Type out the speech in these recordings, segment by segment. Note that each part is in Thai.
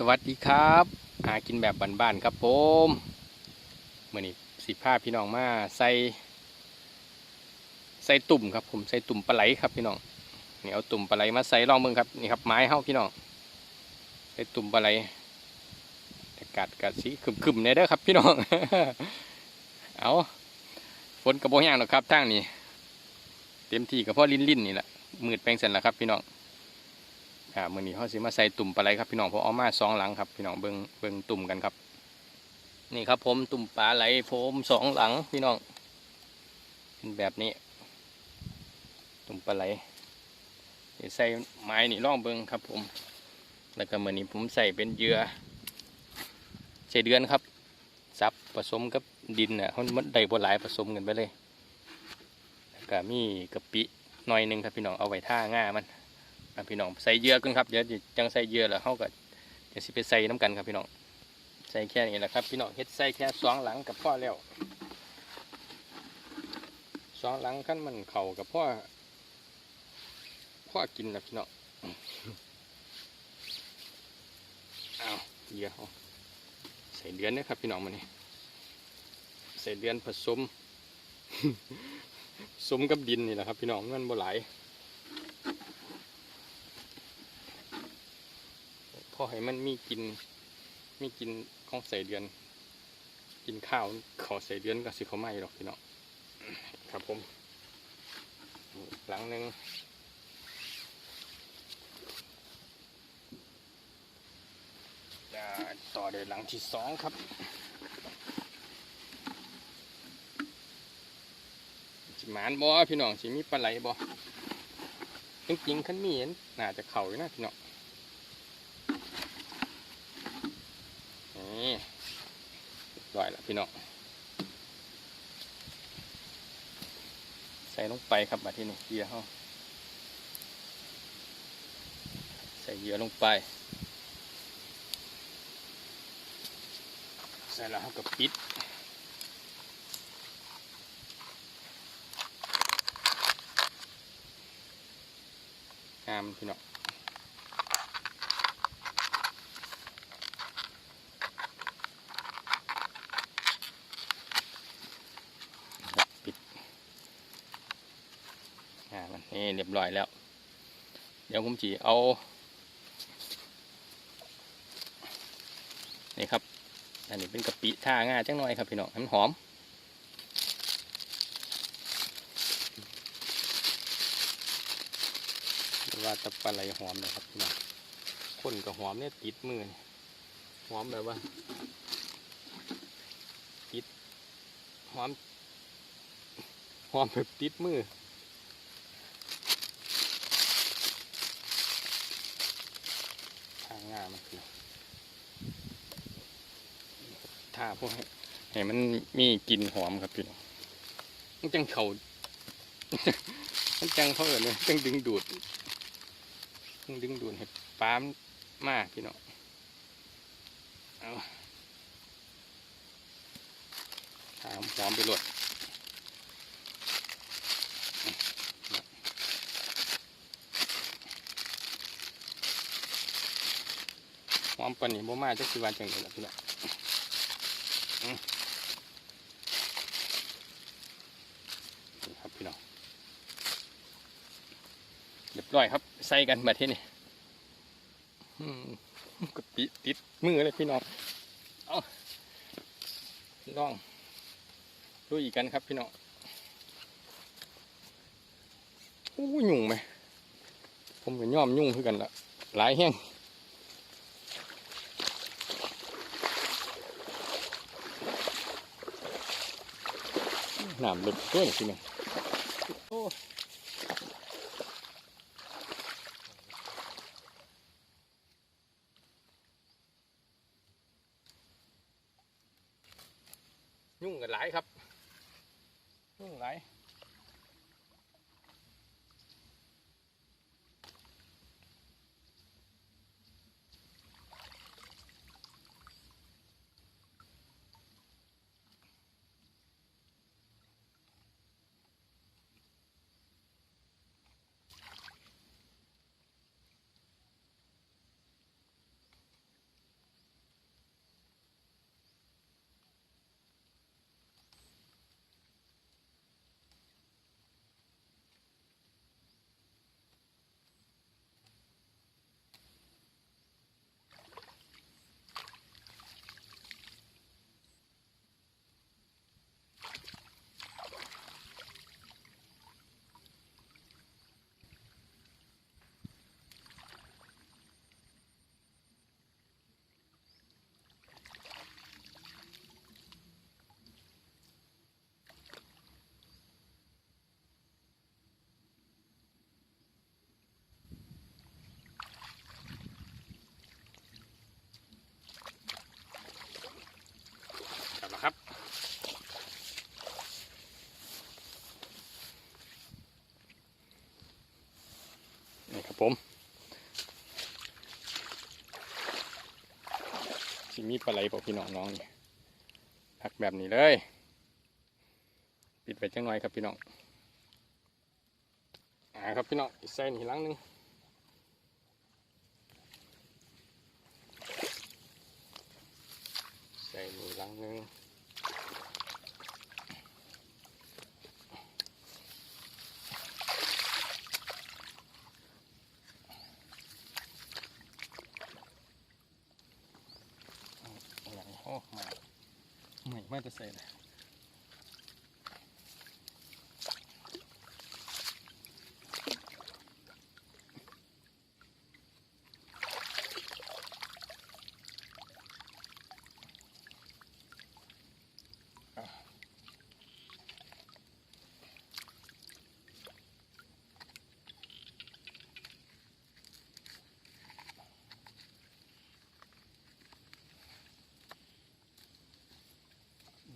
สวัสดีครับหากินแบบบ้านๆครับผมเมื่อนี้สิพาพี่น้องมาใส่ใส่ตุ่มครับผมใส่ตุ่มปลาไหลครับพี่น้องนี่เอาตุ่มปลาไหลมาใส่ลองเบิ่งครับนี่ครับไม้เฮาพี่น้องใส่ตุ่มปลาไหลอากาศกะสีคึมๆเนี่ยเด้อครับ พี่น้องเอาฝนกระโบแห้งหรอกครับทางนี้เต็มที่กับพ่อลิ้นลิ้นๆนี่แหละมืดแปลงเสร็จแล้วครับพี่น้อง อ่ามื่อนี้เขาสิมาใส่ตุ่มปลาไหลครับพี่น้องพราะเอามาสองหลังครับพี่น้องเบิ่งเบิ่งตุ่มกันครับ นี่ครับผมตุ่มปลาไหลผมสองหลังพี่น้องเป็นแบบนี้ ตุ่มปลาไหลเดี๋ยวใส่ไม้นี่ล่องเบิ่งครับ ผม แล้วก็มื่อนี้ผมใส่เป็นเยื่อใส่เดือนครับซับผสมกับดินน่ะเขามันได้บ่หลายผสมกันไปเลยแล้วก็มีกะปิหน่อยหนึงครับพี่น้องเอาไว้ท่าง่ามัน ครับพี่น้องใส่เยื่อกันครับเดี๋ยวจะจังใส่เยื่อแล้วเขาก็จะสิไปใส่น้ำกันครับพี่น้องใส่แค่นี้แหละครับพี่น้องเฮ็ดใส่แค่สองหลังกับพ่อแล้วสองหลังขั้นมันเข่ากับพ่อพ่อกินนะพี่น้องเอาเยื่อเอาใส่เดือนนะครับพี่น้องมานี่ใส่เดือนผสมสมกับดินนี่แหละครับพี่น้องมันบ่หลาย พ อให้มันมีกินมีกินของใส่เดือน กินข้าวขอใส่เดือนก็สิเขาไม่หรอกพี่น้องครับผมหลังหนึ่งจะต่อเดยหลังที่สองครับสิหมานบ่พี่น้องสิมีปลาไหลบ่จริงๆขันมีเห็นน่าจะเข่าอยู่นะพี่น้อง นี่เรียบร้อยแล้ว พี่น้องใส่ลงไปครับมาที่นี่เหยื่อเขาใส่เหยื่อลงไป ใส่แล้วก็ปิดงามพี่น้อง ปิดอ่ามันนี่ เรียบร้อยแล้ว เดี๋ยวผมจีเอา นี่ครับ อันนี้เป็นกะปิท่าง่าจังหน่อยครับพี่น้องมันหอมว่าแตะปลาไหลหอมนะครับพี่น้องคนกับหอมเนี่ยติดมือหอมแบบว่าติดหอมหอมแบบติดมือ ทางงา มันคือถ้าพวกให้มันมีกลิ่นหอมครับพี่น้องมันจังเขามันจังเขาเอิญเลยจังดึงดูดจังดึงดูดให้ปามมากพี่น้องเอาถามหอมไปหลด ห อมปนนี้บ่มาจักสิว่าจังไดล่ะพี่น้องนี่ครับพี่น้องเรียบร้อยครับ ใส่กันมาที่นี่อืมกะปิติดมือเลยพี่น้องเอาลองดูอีกกันครับพี่น้องอู้ยุ่งไหมผมก็ย่อมยุ่งคือกันละหลายแห้ง น้ำลึกด้วยทีนึงโอ้ยุ่งกันหลายครับ ยุ่งหลาย นะครับผมสิมีปลาไหลบอกพี่น้องน้องนี่พักแบบนี้เลย ปิดไปจังหน่อยครับพี่น้องอ่าครับพี่น้องอีกเส้นอีกลังหนึ่ง ไม่ไม่จะใส่เลย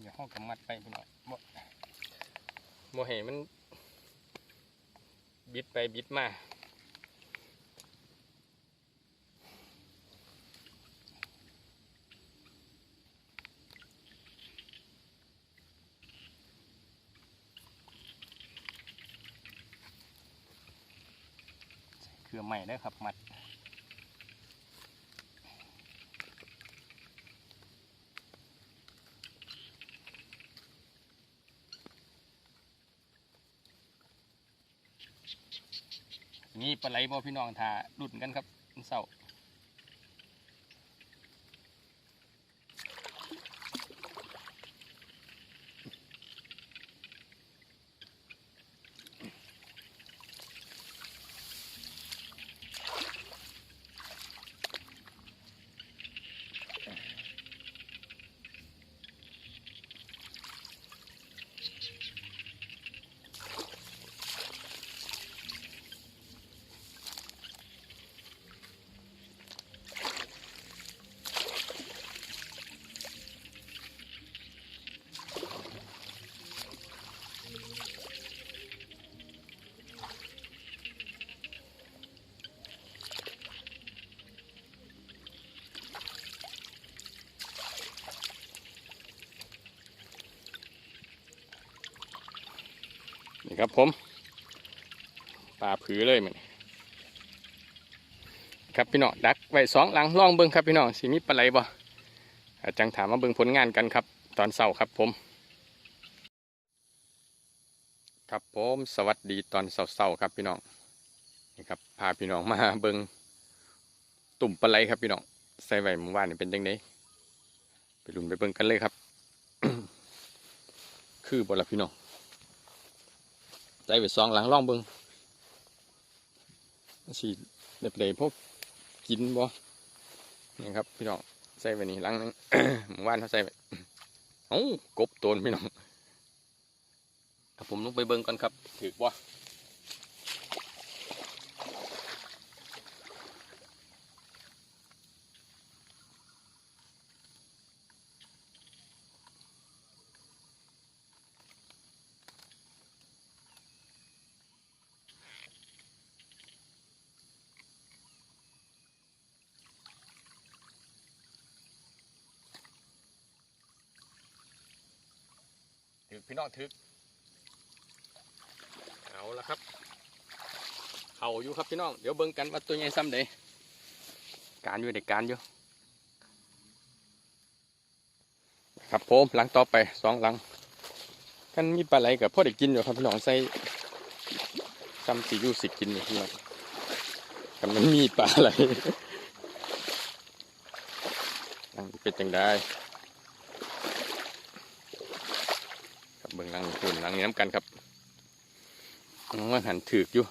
อย่า ห้องกำมัดไปพี่น้องบ่บ่ให้มัน บิดไปบิดมาเครือใหม่ได้ครับมัด นี่ ปลาไหลบ่พี่น้องทาดุนกันครับมันเศร้า ครับผมปลาผือเลยมันครับพี่น้องดักไว้สองหลังล่องเบิ้งครับพี่น้องสิมีปลาไหลบ่อาจังถามมาเบิ้งผลงานกันครับ ตอนเสาร์ครับผม ครับผมสวัสดีตอนเสาร์ๆครับพี่น้องนี่ครับพาพี่น้องมาเบิ้งตุ่มปลาไหลครับพี่น้องใส่ไว้เมื่อวานนี่เป็นยังไงไปลุ้นไปเบิ้งกันเลยครับ คือบ่ละพี่น้อง ใจไปซองหลังล่องเบิงสีเด็บเลยพวกกินบ่นี่ครับ พี่น้องใส่ไปนี่หลังนึงหมู่บ้านเขาใส่ไปเอ้ากบโตนพี่น้องผมลงไปเบิ้งก่อนครับถือบ่ พี่น้องถือเอาละครับเขาอยู่ครับพี่น้อง เดี๋ยวเบิ่งกันว่าตัวใหญ่ซ้ำเดการอยู่เด็กการอยู่ ครับผมหลังต่อไปสองหลัง กันมีปลาไหลกับพ่อได้กินอยู่ครับพี่น้องใส่ซ้ำสีอยู่สิกินอยู่พี่น้องกันมันมีปลาไหลหลังเป็นจังได้ ครับเบิ่งหลัง นี่คุณหลังนี้น้ำกันครับมันหันถือกอยู่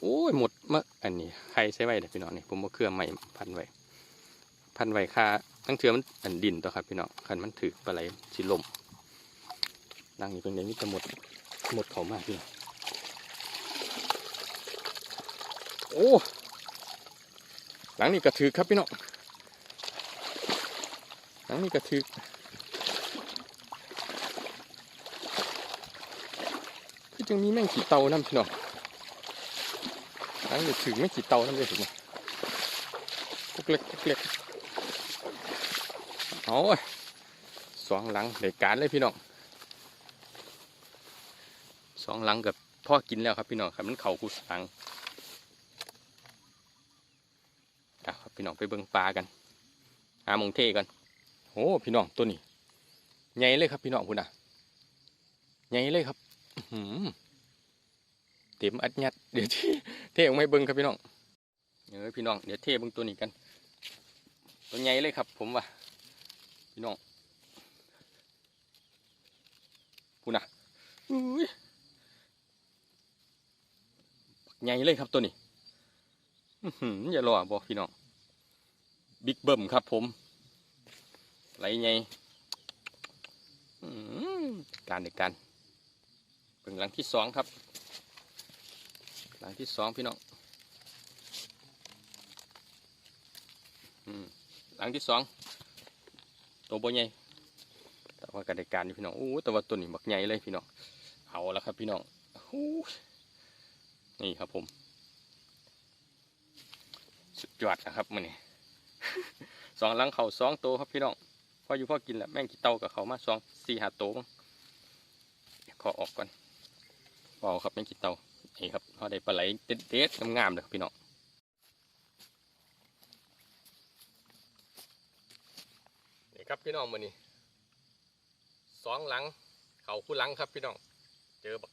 โอ้ยหมดมะอันนี้ใครใช้ไว้เด้อพี่น้องนี่ผมว่าเครื่องใหม่พันไว้พันไว้ค่าทั้งเทือมันอันดินตัวครับพี่น้องคันมันถือปลาไหลชิลมหลังนี้เป็นอย่างนี้จะหมดหมดเขามากพี่น้องโอ้หลังนี้กระถือครับพี่น้องหลังนี้กระถือ คือจึงมีแม่งขี่เตาน้ำพี่น้องทั้งเด็กถึงไม่ขี่เตาน้ำเลยถึงพวกเล็กพวกเล็กโอ้ยสองหลังเด็กการเลยพี่น้องสองหลังกับพ่อกินแล้วครับพี่น้องครับมันเข่ากูสังอะครับพี่น้องไปเบิ่งปลากันหามงเทกันโอ้พี่น้องตัวนี้ใหญ่เลยครับพี่น้องคุณน่ะใหญ่เลยครับ อื้อหือ เต็มอัดยัดเดี๋ยวที่เทออกมาให้เบิ่งครับพี่น้องเออพี่น้องเดี๋ยวเทเบิ่งตัวนี้กัน ตัวใหญ่เลยครับ ผมว่าพี่น้องคุณน่ะอุ้ยใหญ่เลยครับตัวนี้อื้อหืออย่ารอบอกพี่น้องบิ๊กเบิ้มครับผมไหลใหญ่อื้อหือการในเป็นหลังที่สองครับ หลังที่สองพี่น้องอืมหลังที่สองตัวโบใหญ่แต่ว่ากระดการอยู่พี่น้องโอ้แต่ว่าตัวนี้บักใหญ่เลยพี่น้องเอาแล้วครับพี่น้องนี่ครับผม สุดยอดนะครับมันนี่สองหลังเขาสองโตครับพี่น้องพออยู่พอกินแหละแม่งกี่เตากับเขามาสองสี่หาโตมั้งขอออกก่อนเบาครับแม่งกี่เตา นี่ครับเขาได้ปลาไหลเด็ดๆงามๆเลยครับพี่น้องนี่ครับพี่น้องมันนี่สองหลัง เขาคู่หลังครับพี่น้อง เจอบ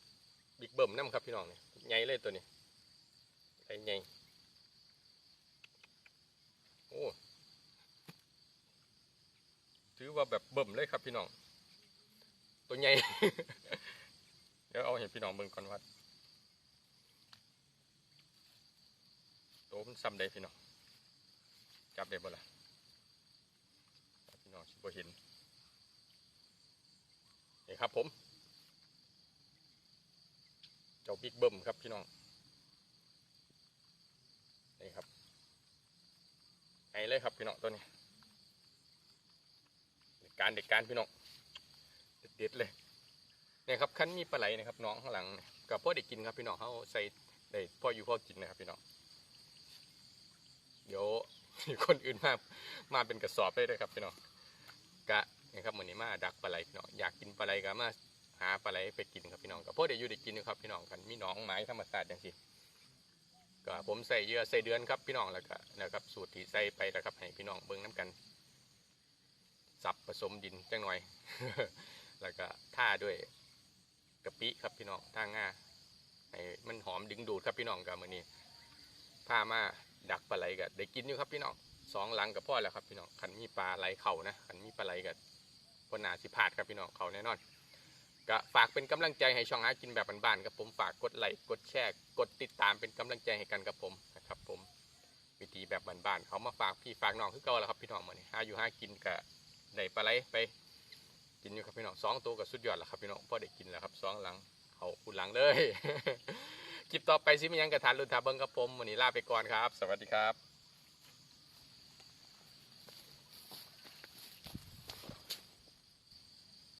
บิ๊กเบิ่มน้ำครับพี่น้องนี่ใหญ่เลยตัวนี้ไอ้ใหญ่โอ้ถือว่าแบบเบิ่มเลยครับพี่น้อง ตัวใหญ่ เดี๋ยวเอาเห็นพี่น้องเบิ่งก่อนว่า ตัวมันซ้ำได้พี่น้องจับได้บ่ล่ะพี่น้องสิบเห็นนี่ครับผม เจ้าบิ๊กเบิ่มครับพี่น้องนี่ครับไงเลยครับพี่น้องตัวนี้เด็กการเด็กการพี่น้องเด็ดเลยเนี่ยครับคันมีปลาไหลนะครับน้องข้างหลังกับพ่อเด็กกินครับพี่น้องเขาใส่ได้พ่ออยู่พ่อกินนะครับพี่น้อง เดี๋ยวมีคนอื่นมามาเป็นกระสอบได้เลยครับพี่น้องกะนี่ครับเหมือนนี้มาดักปลาไหลพี่น้องอยากกินปลาไหลก็มาหาปลาไหลไปกินครับพี่น้องกับพ่อเด็กอยู่เด็กกินอยู่ครับพี่น้องกันมีน้องไม้ธรรมชาติอย่างสิก็ผมใส่เยื่อใส่เดือนครับพี่น้องแล้วก็นะครับ สูตรที่ใส่ไปนะครับให้พี่น้องเบิ่งน้ำกันสับผสมดินจังหน่อย แล้วก็ท่าด้วยกะปิครับพี่น้องท่าง่าให้มันหอมดึงดูดครับพี่น้องกับมือนี้ผ้ามา ดักปลาไหลก็ได้กินอยู่ครับพี่น้องสองหลังกับพ่อแล้วครับพี่น้องขันมีปลาไหลเข่านะขันมีปลาไหลกับปนาสิพาดครับพี่น้องเขาแน่นอนก็ฝากเป็นกำลังใจให้ช่องหากินแบบบ้านๆครับผมฝากกดไลค์กดแชร์กดติดตามเป็นกำลังใจให้กันครับผมนะครับผมวิธีแบบบ้านๆเขามาฝากพี่ฝากน้องคือเก่าแล้วครับพี่น้องมาเนี่ยหาอยู่หากินก็ได้ปลาไหลไปกินอยู่ครับพี่น้องสองตัวก็สุดยอดแล้วครับพี่น้องพ่อได้กินแล้วครับสองหลังเขาคุณหลังเลย คลิปต่อไปซิมียังกระทานรุ่นทาเบิงครับผมวันนี้ลาไปก่อนครับ สวัสดีครับ